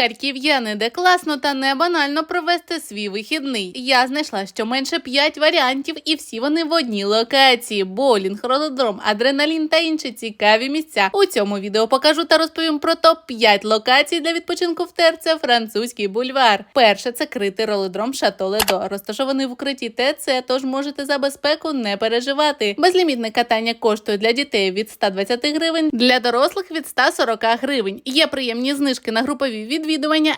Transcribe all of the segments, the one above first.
Харків'яни, де класно та не банально провести свій вихідний. Я знайшла щоменше 5 варіантів, і всі вони в одній локації: боулінг, ролодром, адреналін та інші цікаві місця. У цьому відео покажу та розповім про топ 5 локацій для відпочинку в ТРЦ Французький бульвар. Перше це критий ролодром Шато Ледо, розташований в укритті ТЦ, тож можете за безпеку не переживати. Безлімітне катання коштує для дітей від 120 гривень, для дорослих від 140 гривень. Є приємні знижки на групові відвідування,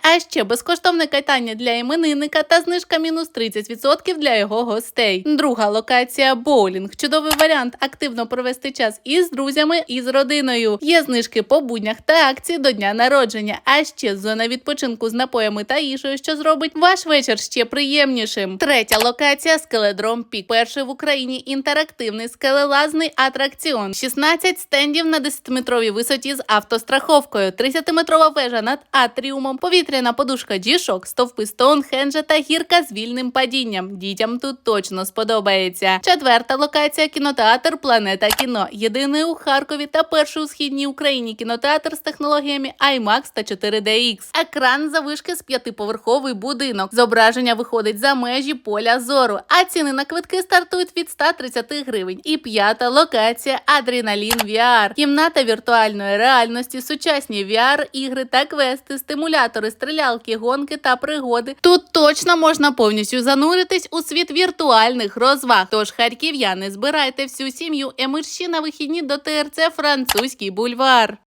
а ще безкоштовне катання для іменинника та знижка мінус 30% для його гостей. Друга локація боулінг. Чудовий варіант активно провести час із друзями і з родиною. Є знижки по буднях та акції до дня народження, а ще зона відпочинку з напоями та їжею, що зробить ваш вечір ще приємнішим. Третя локація скеледром Пік. Перший в Україні інтерактивний скелелазний атракціон. 16 стендів на 10-метровій висоті з автостраховкою, 30-метрова вежа над атріумом, повітряна подушка G-Shock, стовпи Стоунхенджа та гірка з вільним падінням. Дітям тут точно сподобається. Четверта локація кінотеатр Планета кіно. Єдиний у Харкові та перший у східній Україні кінотеатр з технологіями IMAX та 4DX. Екран завишки з п'ятиповерховий будинок. Зображення виходить за межі поля зору, а ціни на квитки стартують від 130 гривень. І п'ята локація Адреналін VR. Кімната віртуальної реальності, сучасні VR, ігри та квести, стимулятори, стрілялки, гонки та пригоди. Тут точно можна повністю зануритись у світ віртуальних розваг. Тож харків'яни збирайте всю сім'ю емирші на вихідні до ТРЦ Французький бульвар.